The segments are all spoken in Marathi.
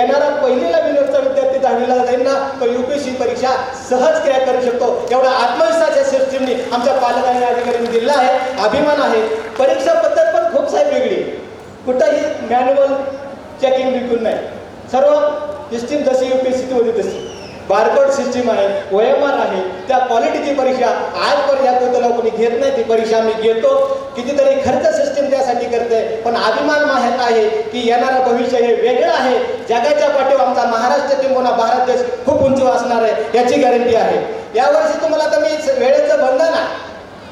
येणारा पहिलीला विनरचा विद्यार्थी दहावीला जाईल ना तो युपीएससी परीक्षा सहज क्रॅक करू शकतो. एवढा आत्मविश्वास या सिस्टीमने आमच्या पालकांनी अधिकाऱ्यांनी दिला आहे अभिमान आहे. परीक्षा पद्धत पण खूप सारी वेगळी. कुठंही मॅन्युअल चेकिंग बिलकुल नाही. सर्व सिस्टीम जशी युपीएससी होती तशी. बारकोड सिस्टीम आहे ओएमआर आहे. त्या क्वालिटीची परीक्षा आजपर्यंत त्याला कोणी घेत नाही. ती परीक्षा मी घेतो. कितीतरी खर्च सिस्टीम त्यासाठी करते. पण अभिमान माहीत आहे की येणारं भविष्य हे वेगळं आहे. जगाच्या पाठीवर आमचा महाराष्ट्र किंवा भारत देश खूप उंच असणार आहे याची गॅरंटी आहे. यावर्षी तुम्हाला तर मी वेळेचं बंधन आहे.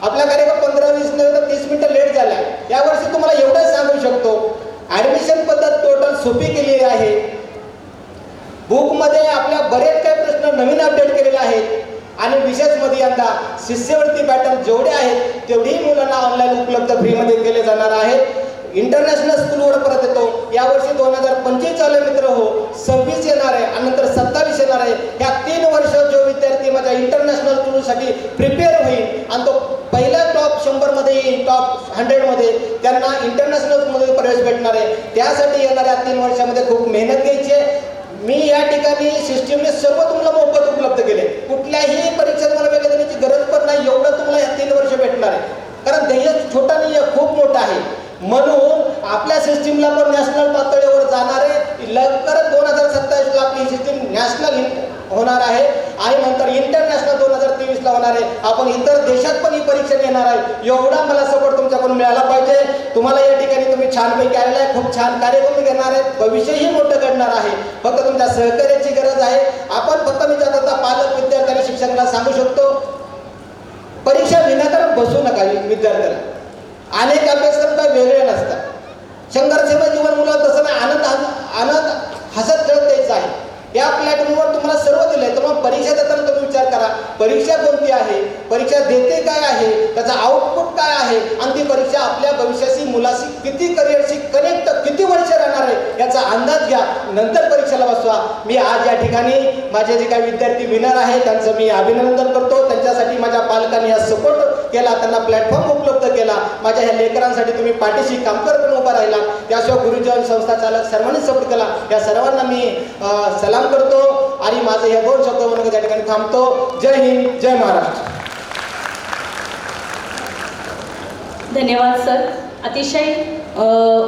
आपला कार्यक्रम पंधरा वीस नाही तीस मिनिटं लेट झाला यावर्षी तुम्हाला एवढंच सांगू शकतो. ॲडमिशन पद्धत टोटल सोपी केलेली आहे. बुकमध्ये आपल्या बरेच काही प्रश्न नवीन अपडेट केलेले आहेत. आणि विशेषमध्ये यंदा शिष्यवृत्ती पॅटर्न जेवढे आहेत तेवढेही मुलांना ऑनलाईन उपलब्ध फ्रीमध्ये केले जाणार आहेत इंटरनॅशनल स्कूलवर परत येतो. यावर्षी दोन हजार पंचवीस वाले मित्र हो सव्वीस येणार आहे आणि नंतर सत्तावीस येणार आहे. ह्या तीन वर्ष जो विद्यार्थी माझ्या इंटरनॅशनल स्कूलसाठी प्रिपेअर होईल आणि तो पहिला टॉप शंभरमध्ये येईल टॉप हंड्रेडमध्ये त्यांना इंटरनॅशनल प्रवेश भेटणार आहे. त्यासाठी येणाऱ्या तीन वर्षामध्ये खूप मेहनत घ्यायची आहे. मी या ठिकाणी सिस्टीमने सर्व तुम्हाला मोफत उपलब्ध केले. कुठल्याही परीक्षेत मला वेगळ्या देण्याची गरज पण नाही एवढं तुम्हाला या तीन वर्ष भेटणार आहे. कारण ध्येय छोटा नाही आहे खूप मोठा आहे. म्हणून आपल्या सिस्टीमला पण नॅशनल पातळीवर जाणारे लवकरच दोन हजार सत्तावीसला आपली सिस्टीम नॅशनल होणार आहे. आणि नंतर इंटरनॅशनल दोन हजार तेवीसला होणार आहे. आपण इतर देशात पण ही परीक्षा घेणार आहे. एवढा मला सपोर्ट तुमच्याकडून मिळाला पाहिजे. तुम्हाला या ठिकाणी तुम्ही छानपैकी आलेला आहे. खूप छान कार्यक्रम घेणार आहेत भविष्यही मोठं घडणार आहे. फक्त तुमच्या सहकार्याची गरज आहे. आपण फक्त मी जाता पालक विद्यार्थी आणि शिक्षकांना सांगू शकतो परीक्षा विनाकारण बसू नका विद्यार्थ्याला अनेक अभ्यासक्रम काय वेगळे नसतात. संघर्षमय जीवन मुलं तसं नाही आनंद आनंद हसत खेळत द्यायचं आहे. या प्लॅटफॉर्मवर तुम्हाला सर्व दिलं आहे तर मग परीक्षा देताना तुम्ही विचार करा परीक्षा कोणती आहे? परीक्षा देते काय आहे? त्याचा आउटपुट काय आहे? आणि ती परीक्षा आपल्या भविष्याशी मुलाशी किती करिअरशी कनेक्ट किती वर्ष राहणार आहे? याचा अंदाज घ्या. नंतर परीक्षेला बसवा. मी आज या ठिकाणी माझे जे काही विद्यार्थी विनर आहे त्यांचं मी अभिनंदन करतो. त्यांच्यासाठी माझ्या पालकांनी हा सपोर्ट केला त्यांना प्लॅटफॉर्म उपलब्ध केला. माझ्या ह्या लेकरांसाठी तुम्ही पाठीशी कामकरपणे उभा राहिला त्याशिवाय गुरुजन संस्था चालक सर्वांनी सपोर्ट केला. या सर्वांना मी सलाम करतो आणि माझे हे दोन शब्द म्हणून त्या ठिकाणी थांबतो. जय हिंद जय महाराष्ट्र. धन्यवाद सर. अतिशय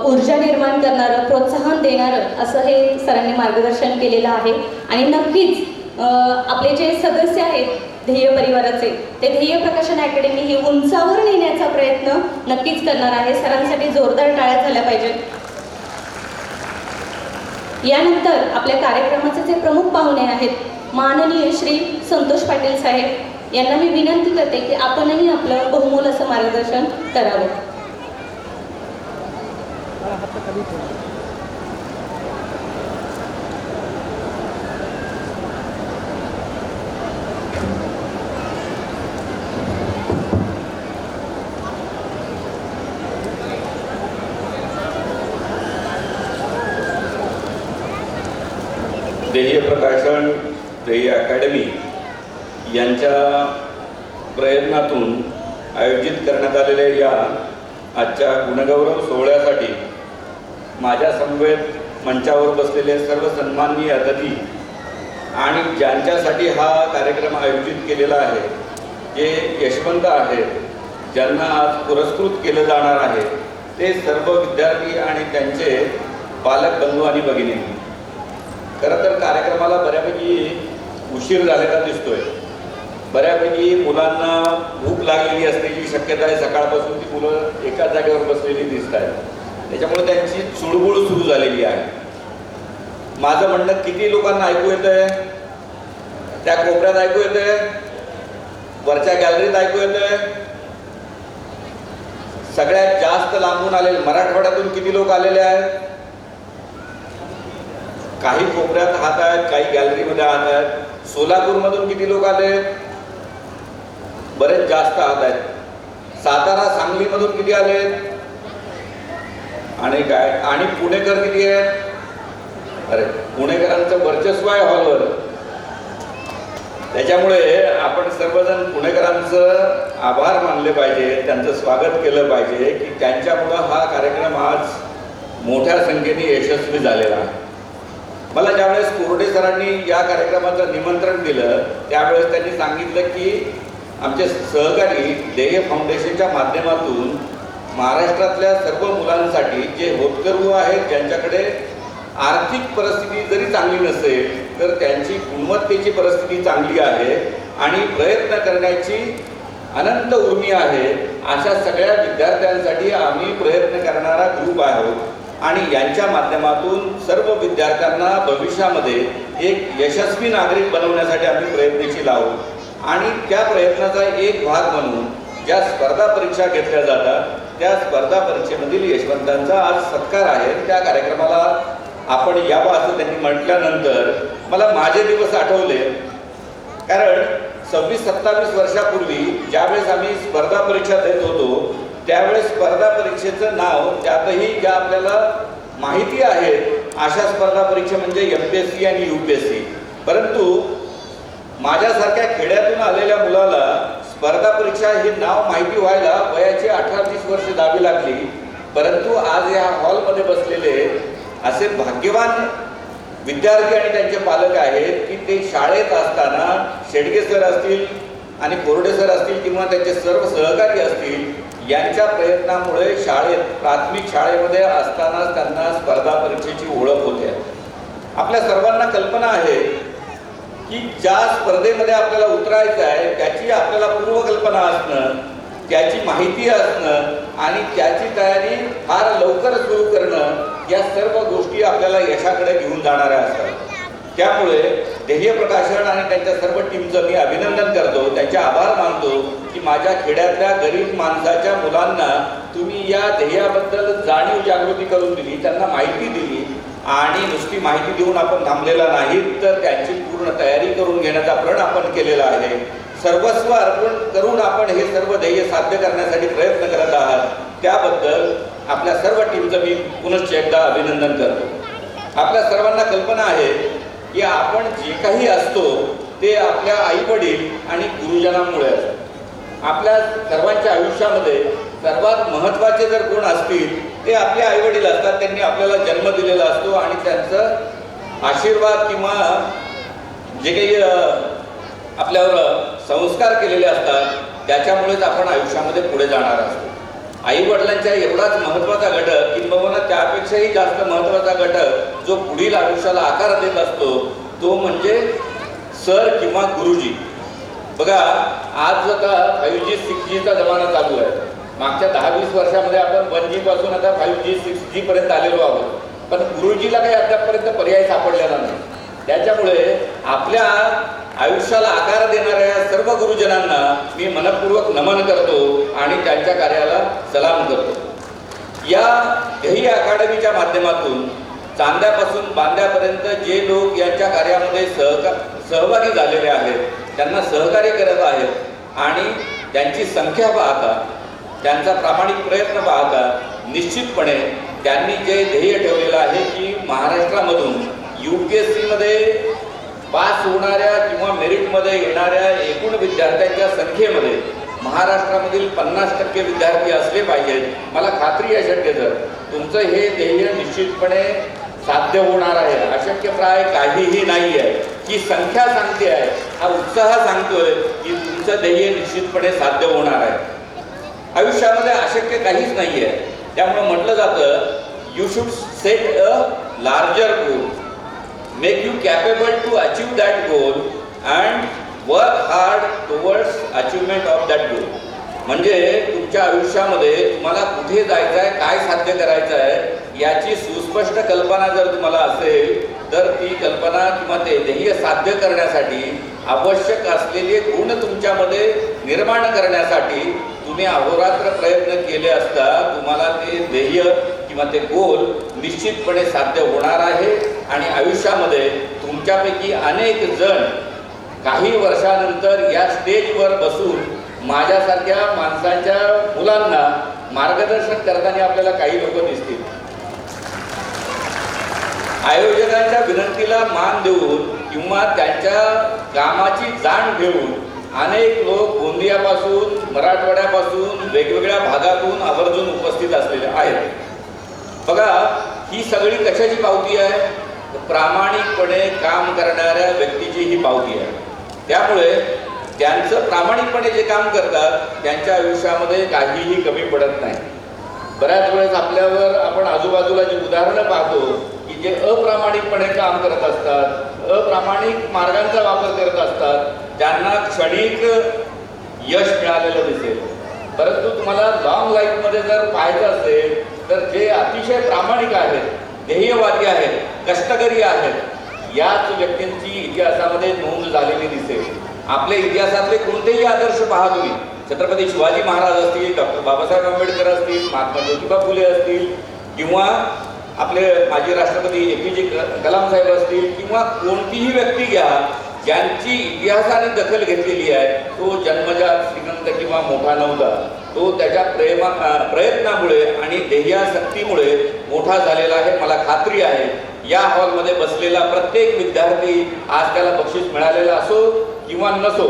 ऊर्जा निर्माण करणारं प्रोत्साहन देणारं असं हे सरांनी मार्गदर्शन केलेलं आहे. आणि नक्कीच आपले जे सदस्य आहेत ध्येय परिवाराचे ते ध्येय प्रकाशन अकॅडमी ही उंचावर नेण्याचा प्रयत्न नक्कीच करणार आहे. सरांसाठी जोरदार टाळ्या झाल्या पाहिजेत. यानंतर आपल्या कार्यक्रमाचे जे प्रमुख पाहुणे आहेत माननीय श्री संतोष पाटील साहेब यांना मी विनंती करते की आपणही आपलं बहुमोल असं मार्गदर्शन करावं. ध्येय प्रकाशन ध्येय अकॅडमी यांच्या प्रयत्नातून आयोजित करण्यात आलेल्या या आजच्या गुणगौरव सोहळ्यासाठी माझ्या समवेत मंचावर बसलेले सर्व सन्माननीय अतिथी आणि ज्यांच्यासाठी हा कार्यक्रम आयोजित केलेला आहे जे यशवंत आहेत ज्यांना आज पुरस्कृत केलं जाणार आहे ते सर्व विद्यार्थी आणि त्यांचे पालक बंधू आणि भगिनी. खरं तर कार्यक्रमाला बऱ्यापैकी उशीर झालेला दिसतोय. बऱ्यापैकी मुलांना भूक लागलेली असण्याची शक्यता आहे. सकाळपासून ती मुलं एकाच जागेवर बसलेली दिसत आहेत त्याच्यामुळे त्यांची चुळबुळ सुरू झालेली आहे. माझं म्हणणं किती लोकांना ऐकू येतंय? त्या कोपऱ्यात ऐकू येतंय? वरच्या गॅलरीत ऐकू येतंय? सगळ्यात जास्त लांबून आलेले मराठवाड्यातून किती लोक आलेले आहेत? काही कोपऱ्यात हात आहेत काही गॅलरीमध्ये हात आहेत. सोलापूरमधून किती लोक आले बरेच जास्त हात आहेत. सातारा सांगलीमधून किती आले आणि काय? आणि पुणेकर किती आहेत? अरे पुणेकरांचं वर्चस्व आहे हॉलवर. त्याच्यामुळे आपण सर्वजण पुणेकरांचं आभार मानले पाहिजे त्यांचं स्वागत केलं पाहिजे की त्यांच्यामुळं हा कार्यक्रम आज मोठ्या संख्येने यशस्वी झालेला आहे. मला ज्यावेळेस कोरडे सरांनी या कार्यक्रमाचं निमंत्रण दिलं त्यावेळेस त्यांनी सांगितलं की आमचे सहकारी देय फाउंडेशनच्या माध्यमातून महाराष्ट्रातल्या सर्व मुलांसाठी जे होतकरू आहेत ज्यांच्याकडे आर्थिक परिस्थिती जरी चांगली नसेल तर त्यांची गुणवत्तेची परिस्थिती चांगली आहे आणि प्रयत्न करण्याची अनंत उर्मी आहे अशा सगळ्या विद्यार्थ्यांसाठी आम्ही प्रयत्न करणारा ग्रुप आहोत आणि यांच्या माध्यमातून सर्व विद्यार्थ्यांना भविष्यामध्ये एक यशस्वी नागरिक बनवण्यासाठी आम्ही प्रयत्नशील आहोत. आणि त्या प्रयत्नाचा एक भाग म्हणून ज्या स्पर्धा परीक्षा घेतल्या जातात त्या स्पर्धा परीक्षेमधील यशवंतांचा आज सत्कार आहे. त्या कार्यक्रमाला आपण यावं असं त्यांनी म्हटल्यानंतर मला माझे दिवस आठवले. कारण सव्वीस सत्तावीस वर्षापूर्वी ज्यावेळेस आम्ही स्पर्धा परीक्षा देत होतो त्यावेळेस स्पर्धा परीक्षेचं नाव त्यातही ज्या आपल्याला माहिती आहे अशा स्पर्धा परीक्षा म्हणजे एम पी एस सी आणि यू पी एस सी परंतु माझ्यासारख्या खेड्यातून आलेल्या मुलाला स्पर्धा परीक्षा हे नाव माहिती व्हायला वयाची अठरा तीस वर्ष दावी लागली. परंतु आज या हॉलमध्ये बसलेले असे भाग्यवान विद्यार्थी आणि त्यांचे पालक आहेत की ते शाळेत असताना शेडगे सर असतील आणि कोरडे सर असतील किंवा त्यांचे सर्व सहकारी असतील यांच्या प्रयत्नामुळे शाळेत प्राथमिक शाळेमध्ये असतानाच त्यांना स्पर्धा परीक्षेची ओळख होते. आपल्या सर्वांना कल्पना आहे की ज्या स्पर्धेमध्ये आपल्याला उतरायचं आहे त्याची आपल्याला पूर्वकल्पना असणं त्याची माहिती असणं आणि त्याची तयारी फार लवकर सुरू करणं या सर्व गोष्टी आपल्याला यशाकडे घेऊन जाणाऱ्या असतात. त्यामुळे ध्येय प्रकाशन आणि त्यांच्या सर्व टीमचं मी अभिनंदन करतो. त्यांचे आभार मानतो की माझ्या खेड्यातल्या गरीब माणसाच्या मुलांना तुम्ही या ध्येयाबद्दल जाणीव जागृती करून दिली त्यांना माहिती दिली आणि नुसती माहिती देऊन आपण थांबलेला नाही तर त्यांची पूर्ण तयारी करून घेण्याचा प्रण आपण केलेला आहे. सर्वस्व अर्पण करून आपण हे सर्व ध्येय साध्य करण्यासाठी प्रयत्न करत आहात. त्याबद्दल आपल्या सर्व टीमचं मी पुनश्च एकदा अभिनंदन करतो. आपल्या सर्वांना कल्पना आहे की आपण जे काही असतो ते आपल्या आईवडील आणि गुरुजनांमुळे असतो. आपल्या सर्वांच्या आयुष्यामध्ये सर्वात महत्त्वाचे जर गुण असतील ते आपले आईवडील असतात त्यांनी आपल्याला जन्म दिलेला असतो आणि त्यांचं आशीर्वाद किंवा जे काही आपल्यावर संस्कार केलेले असतात त्याच्यामुळेच आपण आयुष्यामध्ये पुढे जाणार असतो. आई वडिलांच्या एवढाच महत्त्वाचा घटक किंबहुना त्यापेक्षाही जास्त महत्त्वाचा घटक जो पुढील आयुष्याला आकार देत असतो तो म्हणजे सर किंवा गुरुजी. बघा आज आता फाईव्ह जी सिक्स जीचा जमाना चालू आहे मागच्या दहा वीस वर्षामध्ये आपण वन जी पासून आता फाईव्ह जी सिक्स जी पर्यंत आलेलो आहोत. पण गुरुजीला काही अद्यापपर्यंत पर्याय सापडलेला नाही. त्याच्यामुळे आपल्या आयुष्याला आकार देणाऱ्या सर्व गुरुजनांना मी मनपूर्वक नमन करतो आणि त्यांच्या कार्याला सलाम करतो. या ध्येय अकादमीच्या माध्यमातून चांद्यापासून बांद्यापर्यंत जे लोक यांच्या कार्यामध्ये सहका सहभागी झालेले आहेत त्यांना सहकार्य करत आहेत आणि त्यांची संख्या पाहता त्यांचा प्रामाणिक प्रयत्न पाहता निश्चितपणे त्यांनी जे ध्येय ठेवलेलं आहे की महाराष्ट्रामधून यू पी एस सीमध्ये पास होणाऱ्या किंवा मेरिटमध्ये येणाऱ्या एकूण विद्यार्थ्यांच्या संख्येमध्ये महाराष्ट्रामधील पन्नास टक्के विद्यार्थी असले पाहिजेत. मला खात्री आहे शक्य जर तुमचं हे ध्येय निश्चितपणे साध्य होणार आहे. अशक्यप्राय काहीही नाही आहे. ही संख्या सांगते आहे हा उत्साह सांगतोय की तुमचं ध्येय निश्चितपणे साध्य होणार आहे. आयुष्यामध्ये अशक्य काहीच नाही आहे त्यामुळे म्हटलं जातं you should set a larger goal make you capable to achieve that goal and work hard towards achievement of that goal. म्हणजे तुमच्या आयुष्यामध्ये तुम्हाला कुठे जायचं आहे काय साध्य करायचं आहे याची सुस्पष्ट कल्पना जर तुम्हाला असेल तर ती कल्पना किंवा ते ध्येय साध्य करण्यासाठी आवश्यक असलेले गुण तुमच्यामध्ये निर्माण करण्यासाठी तुम्ही अहोरात्र प्रयत्न केले असता तुम्हाला ते ध्येय किंवा ते गोल निश्चितपणे साध्य होणार आहे आणि आयुष्यामध्ये तुमच्यापैकी अनेक जण काही वर्षानंतर या स्टेजवर बसून माझ्यासारख्या माणसांच्या मुलांना मार्गदर्शन करताना आपल्याला काही लोक दिसतील. आयोजकांच्या विनंतीला मान देऊन किंवा त्यांच्या कामाची जाण घेऊन अनेक लोक गोंदियापासून मराठवाड्यापासून वेगवेगळ्या भागातून आवर्जून उपस्थित असलेले आहेत. बघा ही सगळी कशाची पावती आहे? प्रामाणिकपणे काम करणाऱ्या व्यक्तीची ही पावती आहे. त्यामुळे त्यांचं प्रामाणिकपणे जे काम करतात त्यांच्या आयुष्यामध्ये काहीही कमी पडत नाही. बऱ्याच वेळेस आपल्यावर आपण आजूबाजूला जी उदाहरणं पाहतो की जे अप्रामाणिकपणे काम करत असतात अप्रामाणिक मार्गांचा वापर करत असतात त्यांना क्षणिक यश मिळालेलं दिसेल. परंतु तुम्हाला लॉंग लाईफमध्ये जर पाहायचं असेल तर जे अतिशय प्रामाणिक आहेत ध्येयवादी आहेत कष्टकरी आहेत. याच व्यक्तींची इतिहासामध्ये नोंद झालेली दिसेल. आपल्या इतिहासातले कोणतेही आदर्श पहा तुम्ही. छत्रपती शिवाजी महाराज असतील डॉक्टर बाबासाहेब आंबेडकर असतील महात्मा ज्योतिबा फुले असतील किंवा आपले माजी राष्ट्रपती ए पी जे कलाम साहेब असतील किंवा कोणतीही व्यक्ती घ्या ज्यांची इतिहासाने दखल घेतलेली आहे तो जन्मजात श्रीमंत किंवा मोठा नव्हता. तो त्याच्या प्रेमा प्रयत्नामुळे आणि ध्येयासक्तीमुळे मोठा झालेला आहे मला खात्री आहे. या हॉलमध्ये बसलेला प्रत्येक विद्यार्थी आज त्याला बक्षीस मिळालेला असो किंवा नसो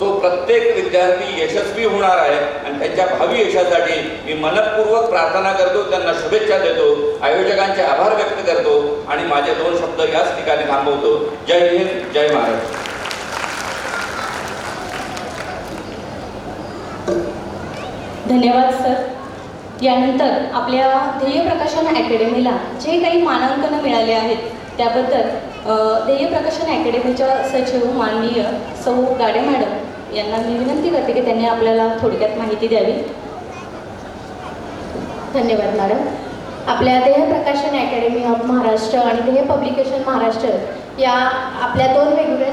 तो प्रत्येक विद्यार्थी यशस्वी होणार आहे आणि त्यांच्या भावी यशासाठी मी मनपूर्वक प्रार्थना करतो त्यांना शुभेच्छा देतो आयोजकांचे आभार व्यक्त करतो आणि माझे दोन शब्द याच ठिकाणी थांबवतो. जय हिंद जय महाराष्ट्र. धन्यवाद सर यानंतर आपल्या ध्येय प्रकाशन अकॅडमीला जे काही मानांकनं मिळाले आहेत त्याबद्दल ध्येय प्रकाशन अकॅडमीच्या सचिव माननीय सौ गाडे मॅडम यांना मी विनंती करते की त्यांनी आपल्याला थोडक्यात माहिती द्यावी. धन्यवाद मॅडम. आपल्या ध्येय प्रकाशन अकॅडमी ऑफ महाराष्ट्र आणि ध्येय पब्लिकेशन महाराष्ट्र या आपल्या दोन वेगवेगळ्या